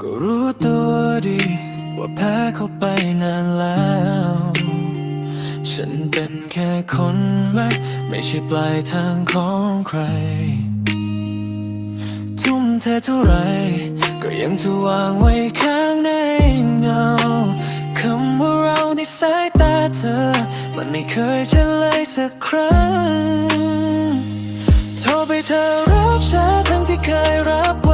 ก็รู้ตัวดี ว่าแพ้เขาไปนานแล้ว ฉันเป็นแค่คนแวะไม่ใช่ปลายทางของใคร ทุ่มเทเท่าไร ก็ยังถูกวางไว้ข้างในเงาคำว่าเราในสายตาเธอ มันไม่เคยเฉลยสักครั้ง โทรไปเธอรับฉันทั้งที่เคยรับ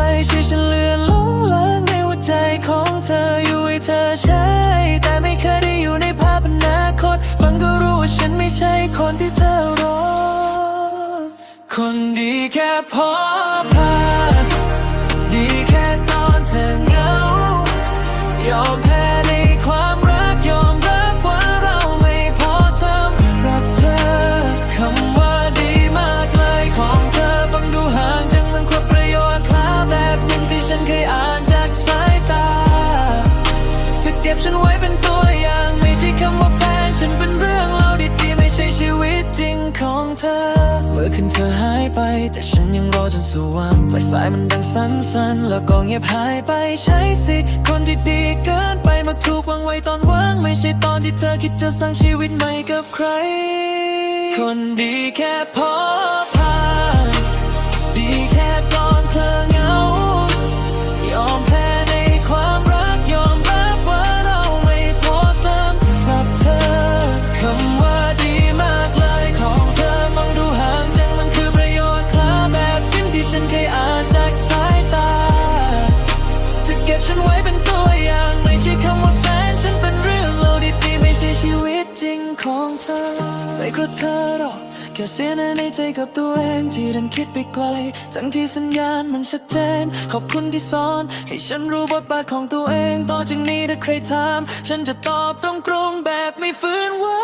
คนดีแค่พอผ่านดีแค่ตอนเธอเหงายอมแพ้ในความรักยอมรับว่าเราไม่พอสำหรับเธอคำว่าดีมากเลยของเธอฟังดูห่างจังมันครบประโยคคลาแบบหนึ่งที่ฉันเคยอ่านจากสายตาเธอเก็บฉันไว้เป็นตัว ของเธอ เมื่อคืนเธอหายไป แต่ฉันยังรอจนสว่างไฟสายมันดังสั้นๆ แล้วก็เงียบหายไปใช้สิทธิ์คนที่ดีเกินไปมาถูกวางไว้ตอนว่าง ไม่ใช่ตอนที่เธอคิดจะสร้างชีวิตใหม่กับใคร คนดีแค่พอ ฉันไว้เป็นตัวอย่าง ไม่ใช่คำว่าแฟน ฉันเป็นเรื่องเล่าดีๆไม่ใช่ชีวิตจริงของเธอ ไม่เพราะเธอหรอกแค่เสียในใจกับตัวเองที่ดันคิดไปไกล ทั้งที่สัญญาณมันชัดเจน ขอบคุณที่สอน ให้ฉันรู้บทบาทของตัวเอง ต่อจากนี้ถ้าใครถาม ฉันจะตอบตรงๆแบบไม่ฟื้นว่า